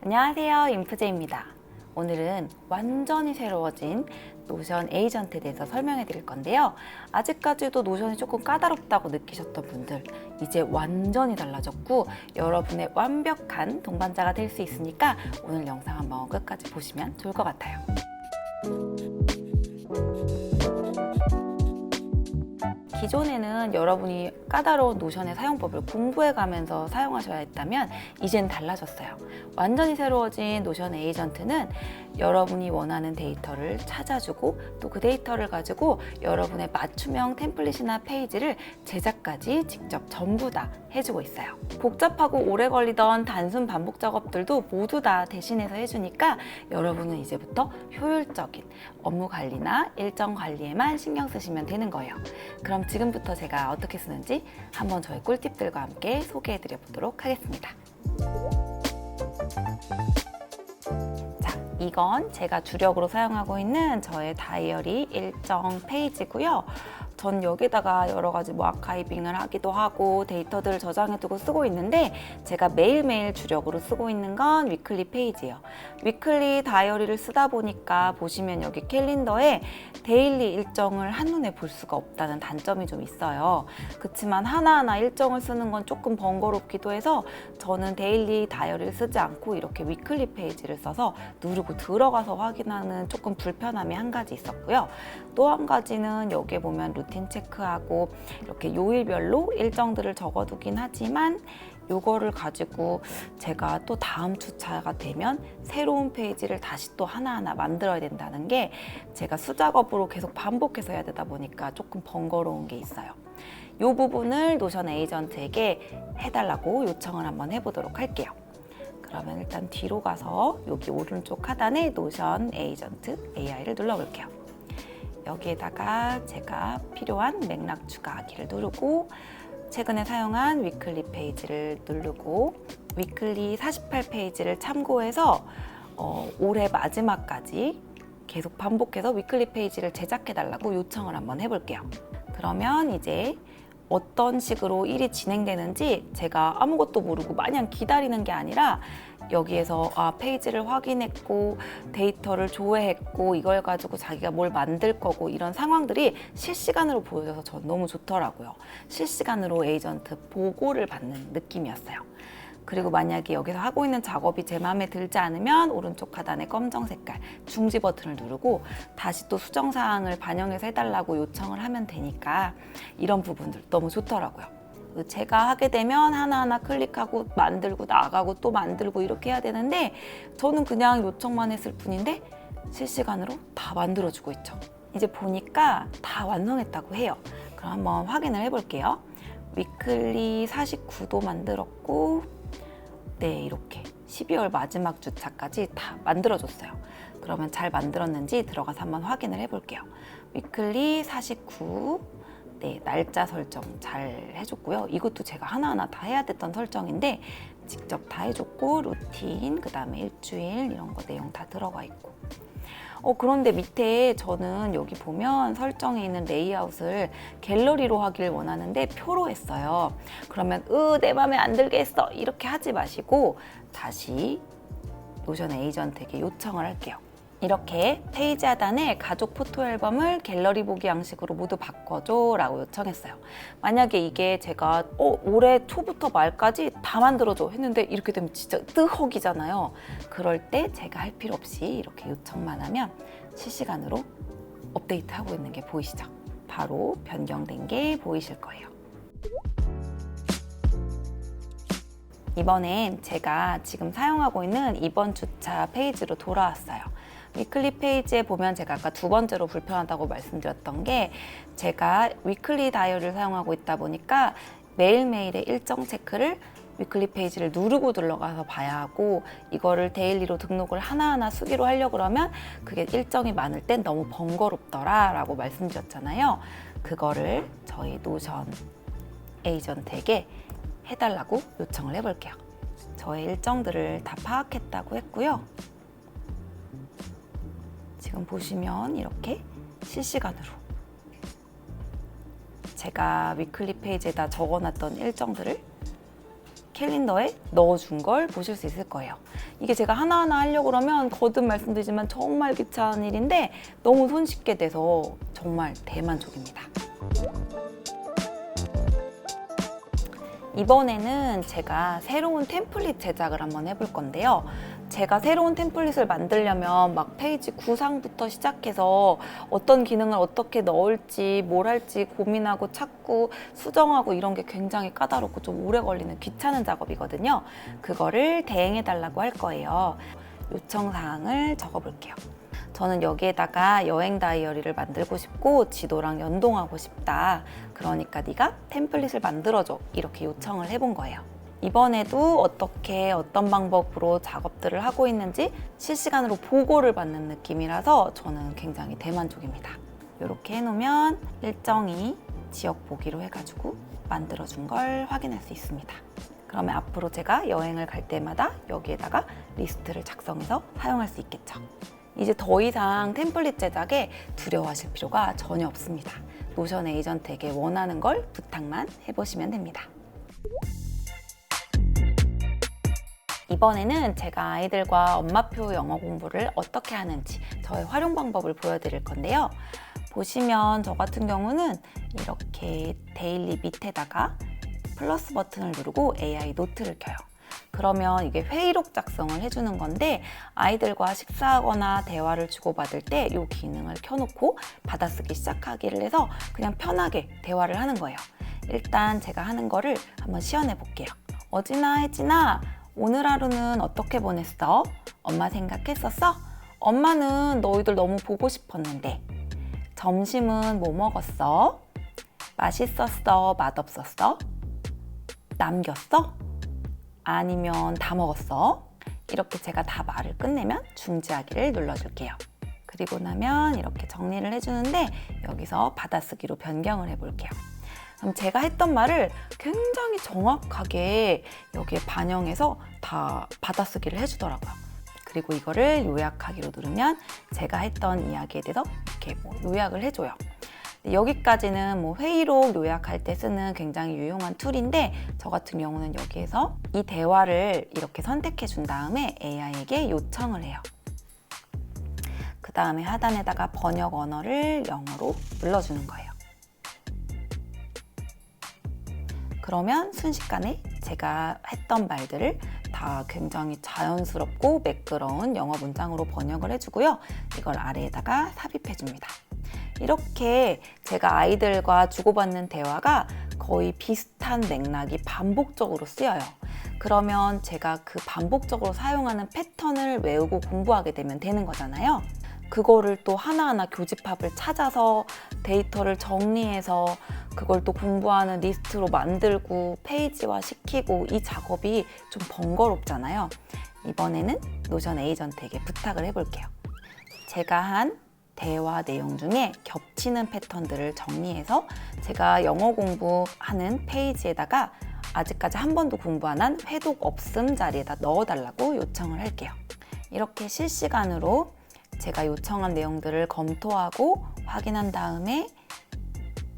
안녕하세요. 인프제입니다. 오늘은 완전히 새로워진 노션 에이전트에 대해서 설명해 드릴 건데요. 아직까지도 노션이 조금 까다롭다고 느끼셨던 분들, 이제 완전히 달라졌고, 여러분의 완벽한 동반자가 될 수 있으니까 오늘 영상 한번 끝까지 보시면 좋을 것 같아요. 기존에는 여러분이 까다로운 노션의 사용법을 공부해 가면서 사용하셔야 했다면 이젠 달라졌어요. 완전히 새로워진 노션 에이전트는 여러분이 원하는 데이터를 찾아주고 또 그 데이터를 가지고 여러분의 맞춤형 템플릿이나 페이지를 제작까지 직접 전부 다 해주고 있어요. 복잡하고 오래 걸리던 단순 반복 작업들도 모두 다 대신해서 해주니까 여러분은 이제부터 효율적인 업무 관리나 일정 관리에만 신경 쓰시면 되는 거예요. 그럼 지금부터 제가 어떻게 쓰는지 한번 저의 꿀팁들과 함께 소개해 드려 보도록 하겠습니다. 자, 이건 제가 주력으로 사용하고 있는 저의 다이어리 일정 페이지고요. 전 여기다가 여러 가지 뭐 아카이빙을 하기도 하고 데이터들을 저장해두고 쓰고 있는데 제가 매일매일 주력으로 쓰고 있는 건 위클리 페이지예요. 위클리 다이어리를 쓰다 보니까 보시면 여기 캘린더에 데일리 일정을 한눈에 볼 수가 없다는 단점이 좀 있어요. 그렇지만 하나하나 일정을 쓰는 건 조금 번거롭기도 해서 저는 데일리 다이어리를 쓰지 않고 이렇게 위클리 페이지를 써서 누르고 들어가서 확인하는 조금 불편함이 한 가지 있었고요. 또 한 가지는 여기에 보면 루틴 체크하고 이렇게 요일별로 일정들을 적어두긴 하지만 요거를 가지고 제가 또 다음 주차가 되면 새로운 페이지를 다시 또 하나하나 만들어야 된다는 게 제가 수작업으로 계속 반복해서 해야 되다 보니까 조금 번거로운 게 있어요. 이 부분을 노션 에이전트에게 해달라고 요청을 한번 해보도록 할게요. 그러면 일단 뒤로 가서 여기 오른쪽 하단에 노션 에이전트 AI를 눌러볼게요. 여기에다가 제가 필요한 맥락 추가하기를 누르고 최근에 사용한 위클리 페이지를 누르고 위클리 48페이지를 참고해서 어, 올해 마지막까지 계속 반복해서 위클리 페이지를 제작해 달라고 요청을 한번 해볼게요. 그러면 이제 어떤 식으로 일이 진행되는지 제가 아무것도 모르고 마냥 기다리는 게 아니라 여기에서 아 페이지를 확인했고 데이터를 조회했고 이걸 가지고 자기가 뭘 만들 거고 이런 상황들이 실시간으로 보여져서 전 너무 좋더라고요. 실시간으로 에이전트 보고를 받는 느낌이었어요. 그리고 만약에 여기서 하고 있는 작업이 제 마음에 들지 않으면 오른쪽 하단에 검정 색깔 중지 버튼을 누르고 다시 또 수정 사항을 반영해서 해달라고 요청을 하면 되니까 이런 부분들 너무 좋더라고요. 제가 하게 되면 하나하나 클릭하고 만들고 나가고 또 만들고 이렇게 해야 되는데 저는 그냥 요청만 했을 뿐인데 실시간으로 다 만들어주고 있죠. 이제 보니까 다 완성했다고 해요. 그럼 한번 확인을 해볼게요. 위클리 49도 만들었고 네, 이렇게 12월 마지막 주차까지 다 만들어줬어요. 그러면 잘 만들었는지 들어가서 한번 확인을 해볼게요. 위클리 49, 네, 날짜 설정 잘 해줬고요. 이것도 제가 하나하나 다 해야 됐던 설정인데 직접 다 해줬고 루틴, 그 다음에 일주일 이런 거 내용 다 들어가 있고 어, 그런데 밑에 저는 여기 보면 설정에 있는 레이아웃을 갤러리로 하길 원하는데 표로 했어요. 그러면 으, 내 맘에 안 들게 했어. 이렇게 하지 마시고 다시 노션 에이전트에게 요청을 할게요. 이렇게 페이지 하단에 가족 포토 앨범을 갤러리 보기 양식으로 모두 바꿔줘 라고 요청했어요. 만약에 이게 제가 어, 올해 초부터 말까지 다 만들어줘 했는데 이렇게 되면 진짜 뜨헉이잖아요. 그럴 때 제가 할 필요 없이 이렇게 요청만 하면 실시간으로 업데이트하고 있는 게 보이시죠? 바로 변경된 게 보이실 거예요. 이번엔 제가 지금 사용하고 있는 이번 주차 페이지로 돌아왔어요. 위클리 페이지에 보면 제가 아까 두 번째로 불편하다고 말씀드렸던 게 제가 위클리 다이어리를 사용하고 있다 보니까 매일매일의 일정 체크를 위클리 페이지를 누르고 들어가서 봐야 하고 이거를 데일리로 등록을 하나하나 수기로 하려고 그러면 그게 일정이 많을 땐 너무 번거롭더라 라고 말씀드렸잖아요. 그거를 저희 노션 에이전트에게 해달라고 요청을 해볼게요. 저의 일정들을 다 파악했다고 했고요. 지금 보시면 이렇게 실시간으로 제가 위클리 페이지에다 적어놨던 일정들을 캘린더에 넣어준 걸 보실 수 있을 거예요. 이게 제가 하나하나 하려고 그러면 거듭 말씀드리지만 정말 귀찮은 일인데 너무 손쉽게 돼서 정말 대만족입니다. 이번에는 제가 새로운 템플릿 제작을 한번 해볼 건데요. 제가 새로운 템플릿을 만들려면 막 페이지 구상부터 시작해서 어떤 기능을 어떻게 넣을지 뭘 할지 고민하고 찾고 수정하고 이런 게 굉장히 까다롭고 좀 오래 걸리는 귀찮은 작업이거든요. 그거를 대행해 달라고 할 거예요. 요청 사항을 적어 볼게요. 저는 여기에다가 여행 다이어리를 만들고 싶고 지도랑 연동하고 싶다. 그러니까 네가 템플릿을 만들어줘. 이렇게 요청을 해본 거예요. 이번에도 어떻게 어떤 방법으로 작업들을 하고 있는지 실시간으로 보고를 받는 느낌이라서 저는 굉장히 대만족입니다. 이렇게 해놓으면 일정이 지역 보기로 해가지고 만들어준 걸 확인할 수 있습니다. 그러면 앞으로 제가 여행을 갈 때마다 여기에다가 리스트를 작성해서 사용할 수 있겠죠. 이제 더 이상 템플릿 제작에 두려워하실 필요가 전혀 없습니다. 노션 에이전트에게 원하는 걸 부탁만 해보시면 됩니다. 이번에는 제가 아이들과 엄마표 영어 공부를 어떻게 하는지 저의 활용 방법을 보여드릴 건데요. 보시면 저 같은 경우는 이렇게 데일리 밑에다가 플러스 버튼을 누르고 AI 노트를 켜요. 그러면 이게 회의록 작성을 해주는 건데 아이들과 식사하거나 대화를 주고받을 때 이 기능을 켜놓고 받아쓰기 시작하기를 해서 그냥 편하게 대화를 하는 거예요. 일단 제가 하는 거를 한번 시연해 볼게요. 어진아, 혜진아, 오늘 하루는 어떻게 보냈어? 엄마 생각했었어? 엄마는 너희들 너무 보고 싶었는데. 점심은 뭐 먹었어? 맛있었어? 맛없었어? 남겼어? 아니면 다 먹었어? 이렇게 제가 다 말을 끝내면 중지하기를 눌러줄게요. 그리고 나면 이렇게 정리를 해주는데 여기서 받아쓰기로 변경을 해볼게요. 제가 했던 말을 굉장히 정확하게 여기에 반영해서 다 받아쓰기를 해주더라고요. 그리고 이거를 요약하기로 누르면 제가 했던 이야기에 대해서 이렇게 뭐 요약을 해줘요. 여기까지는 뭐 회의록 요약할 때 쓰는 굉장히 유용한 툴인데 저 같은 경우는 여기에서 이 대화를 이렇게 선택해 준 다음에 AI에게 요청을 해요. 그 다음에 하단에다가 번역 언어를 영어로 눌러주는 거예요. 그러면 순식간에 제가 했던 말들을 다 굉장히 자연스럽고 매끄러운 영어 문장으로 번역을 해주고요. 이걸 아래에다가 삽입해 줍니다. 이렇게 제가 아이들과 주고받는 대화가 거의 비슷한 맥락이 반복적으로 쓰여요. 그러면 제가 그 반복적으로 사용하는 패턴을 외우고 공부하게 되면 되는 거잖아요. 그거를 또 하나하나 교집합을 찾아서 데이터를 정리해서 그걸 또 공부하는 리스트로 만들고 페이지화 시키고 이 작업이 좀 번거롭잖아요. 이번에는 노션 에이전트에게 부탁을 해볼게요. 제가 한 대화 내용 중에 겹치는 패턴들을 정리해서 제가 영어 공부하는 페이지에다가 아직까지 한 번도 공부 안 한 회독 없음 자리에다 넣어달라고 요청을 할게요. 이렇게 실시간으로 제가 요청한 내용들을 검토하고 확인한 다음에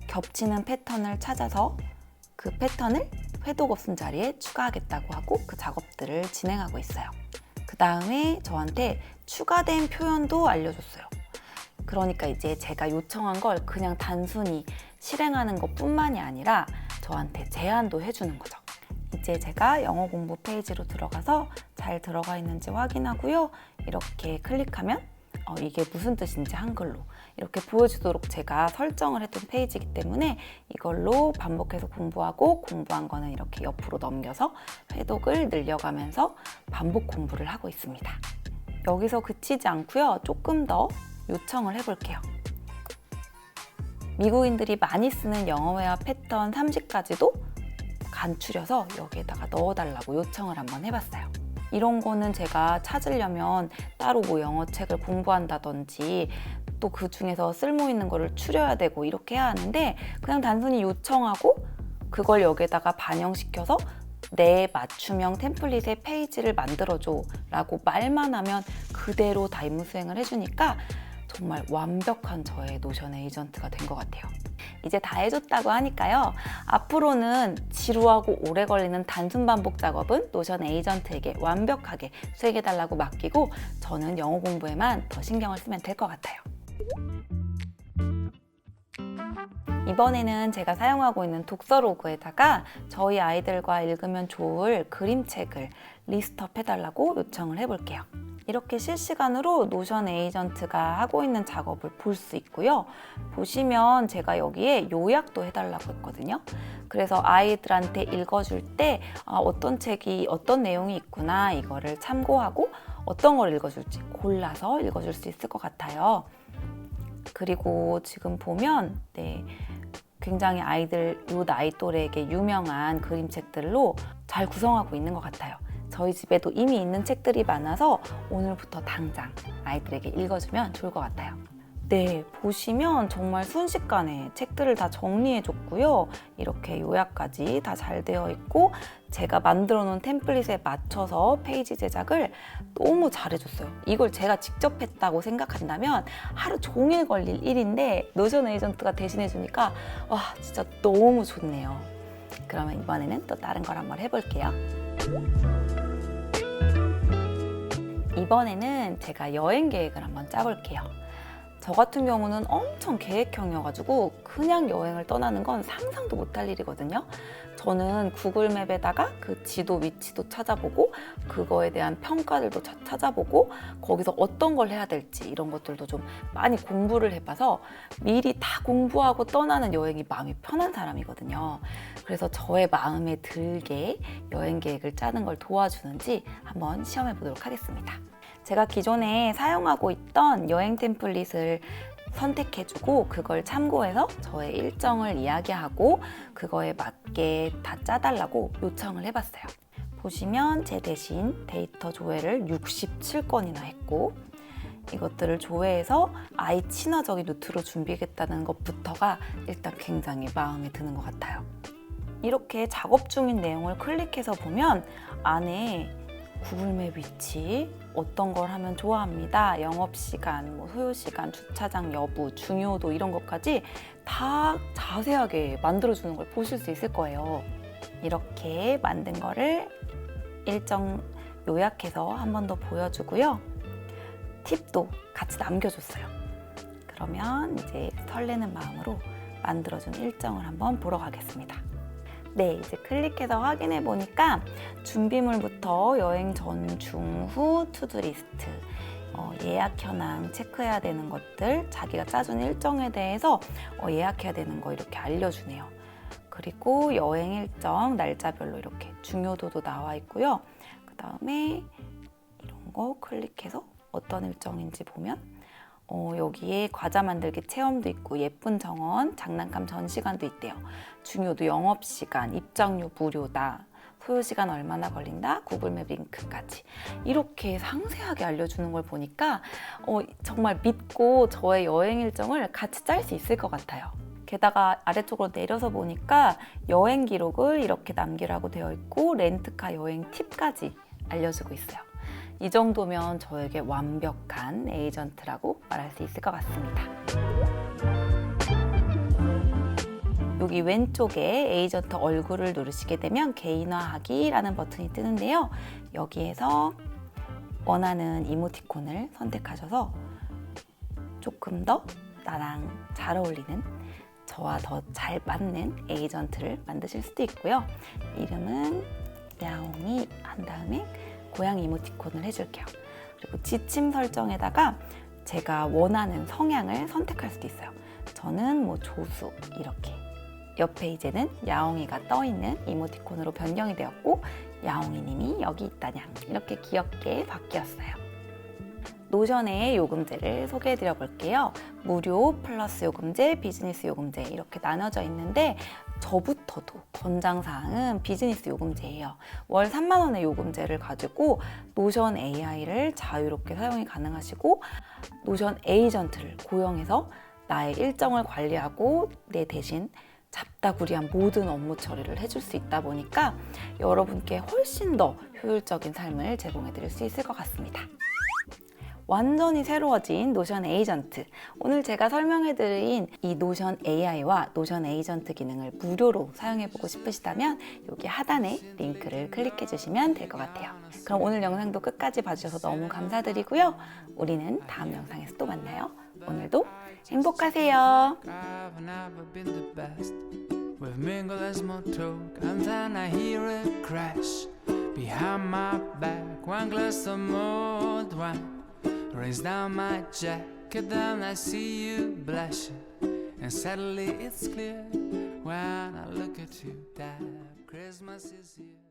겹치는 패턴을 찾아서 그 패턴을 회독 없음 자리에 추가하겠다고 하고 그 작업들을 진행하고 있어요. 그 다음에 저한테 추가된 표현도 알려줬어요. 그러니까 이제 제가 요청한 걸 그냥 단순히 실행하는 것 뿐만이 아니라 저한테 제안도 해주는 거죠. 이제 제가 영어 공부 페이지로 들어가서 잘 들어가 있는지 확인하고요. 이렇게 클릭하면 어, 이게 무슨 뜻인지 한글로 이렇게 보여주도록 제가 설정을 했던 페이지이기 때문에 이걸로 반복해서 공부하고 공부한 거는 이렇게 옆으로 넘겨서 회독을 늘려가면서 반복 공부를 하고 있습니다. 여기서 그치지 않고요. 조금 더 요청을 해볼게요. 미국인들이 많이 쓰는 영어회화 패턴 30가지도 간추려서 여기에다가 넣어달라고 요청을 한번 해봤어요. 이런 거는 제가 찾으려면 따로 뭐 영어 책을 공부한다든지 또 그 중에서 쓸모 있는 거를 추려야 되고 이렇게 해야 하는데 그냥 단순히 요청하고 그걸 여기에다가 반영시켜서 내 맞춤형 템플릿의 페이지를 만들어줘 라고 말만 하면 그대로 다 임무 수행을 해주니까 정말 완벽한 저의 노션 에이전트가 된 것 같아요. 이제 다 해줬다고 하니까요. 앞으로는 지루하고 오래 걸리는 단순 반복 작업은 노션 에이전트에게 완벽하게 수행해달라고 맡기고 저는 영어 공부에만 더 신경을 쓰면 될 것 같아요. 이번에는 제가 사용하고 있는 독서 로그에다가 저희 아이들과 읽으면 좋을 그림책을 리스트업 해달라고 요청을 해볼게요. 이렇게 실시간으로 노션 에이전트가 하고 있는 작업을 볼 수 있고요. 보시면 제가 여기에 요약도 해달라고 했거든요. 그래서 아이들한테 읽어줄 때 아, 어떤 책이 어떤 내용이 있구나 이거를 참고하고 어떤 걸 읽어줄지 골라서 읽어줄 수 있을 것 같아요. 그리고 지금 보면 네, 굉장히 아이들 요 나이 또래에게 유명한 그림책들로 잘 구성하고 있는 것 같아요. 저희 집에도 이미 있는 책들이 많아서 오늘부터 당장 아이들에게 읽어주면 좋을 것 같아요. 네, 보시면 정말 순식간에 책들을 다 정리해줬고요. 이렇게 요약까지 다 잘 되어 있고 제가 만들어 놓은 템플릿에 맞춰서 페이지 제작을 너무 잘해줬어요. 이걸 제가 직접 했다고 생각한다면 하루 종일 걸릴 일인데 노션 에이전트가 대신해주니까 와 진짜 너무 좋네요. 그러면 이번에는 또 다른 걸 한번 해볼게요. 이번에는 제가 여행 계획을 한번 짜볼게요. 저 같은 경우는 엄청 계획형이어가지고 그냥 여행을 떠나는 건 상상도 못할 일이거든요. 저는 구글맵에다가 그 지도 위치도 찾아보고 그거에 대한 평가들도 자- 찾아보고 거기서 어떤 걸 해야 될지 이런 것들도 좀 많이 공부를 해봐서 미리 다 공부하고 떠나는 여행이 마음이 편한 사람이거든요. 그래서 저의 마음에 들게 여행 계획을 짜는 걸 도와주는지 한번 시험해 보도록 하겠습니다. 제가 기존에 사용하고 있던 여행 템플릿을 선택해주고 그걸 참고해서 저의 일정을 이야기하고 그거에 맞게 다 짜달라고 요청을 해봤어요. 보시면 제 대신 데이터 조회를 67건이나 했고 이것들을 조회해서 아이 친화적인 루트로 준비하겠다는 것부터가 일단 굉장히 마음에 드는 것 같아요. 이렇게 작업 중인 내용을 클릭해서 보면 안에 구글맵 위치, 어떤 걸 하면 좋아합니다. 영업시간, 뭐 소요시간, 주차장 여부, 중요도 이런 것까지 다 자세하게 만들어주는 걸 보실 수 있을 거예요. 이렇게 만든 거를 일정 요약해서 한 번 더 보여주고요. 팁도 같이 남겨줬어요. 그러면 이제 설레는 마음으로 만들어준 일정을 한번 보러 가겠습니다. 네, 이제 클릭해서 확인해 보니까 준비물부터 여행 전, 중, 후 투두리스트, 어, 예약 현황 체크해야 되는 것들, 자기가 짜준 일정에 대해서 어, 예약해야 되는 거 이렇게 알려주네요. 그리고 여행 일정 날짜별로 이렇게 중요도도 나와 있고요. 그 다음에 이런 거 클릭해서 어떤 일정인지 보면 어, 여기에 과자 만들기 체험도 있고 예쁜 정원, 장난감 전시관도 있대요. 중요도 영업시간, 입장료 무료다. 소요시간 얼마나 걸린다? 구글맵 링크까지. 이렇게 상세하게 알려주는 걸 보니까 어, 정말 믿고 저의 여행 일정을 같이 짤 수 있을 것 같아요. 게다가 아래쪽으로 내려서 보니까 여행 기록을 이렇게 남기라고 되어 있고 렌트카 여행 팁까지 알려주고 있어요. 이 정도면 저에게 완벽한 에이전트라고 말할 수 있을 것 같습니다. 여기 왼쪽에 에이전트 얼굴을 누르시게 되면 개인화하기라는 버튼이 뜨는데요. 여기에서 원하는 이모티콘을 선택하셔서 조금 더 나랑 잘 어울리는 저와 더 잘 맞는 에이전트를 만드실 수도 있고요. 이름은 야옹이 한 다음에 고양이 이모티콘을 해줄게요. 그리고 지침 설정에다가 제가 원하는 성향을 선택할 수도 있어요. 저는 뭐 조수 이렇게 옆에 이제는 야옹이가 떠 있는 이모티콘으로 변경이 되었고 야옹이님이 여기 있다냥 이렇게 귀엽게 바뀌었어요. 노션의 요금제를 소개해 드려 볼게요. 무료 플러스 요금제, 비즈니스 요금제 이렇게 나눠져 있는데 저부터도 권장사항은 비즈니스 요금제예요. 월 3만 원의 요금제를 가지고 노션 AI를 자유롭게 사용이 가능하시고 노션 에이전트를 고용해서 나의 일정을 관리하고 내 대신 잡다구리한 모든 업무 처리를 해줄 수 있다 보니까 여러분께 훨씬 더 효율적인 삶을 제공해 드릴 수 있을 것 같습니다. 완전히 새로워진 노션 에이전트. 오늘 제가 설명해드린 이 노션 AI와 노션 에이전트 기능을 무료로 사용해보고 싶으시다면 여기 하단에 링크를 클릭해 주시면 될 것 같아요. 그럼 오늘 영상도 끝까지 봐주셔서 너무 감사드리고요. 우리는 다음 영상에서 또 만나요. 오늘도 행복하세요. We've mingled as talk, and then I hear it crash behind my back. One glass of mulled wine rains down my jacket, then I see you blushing, and suddenly it's clear when I look at you that Christmas is here.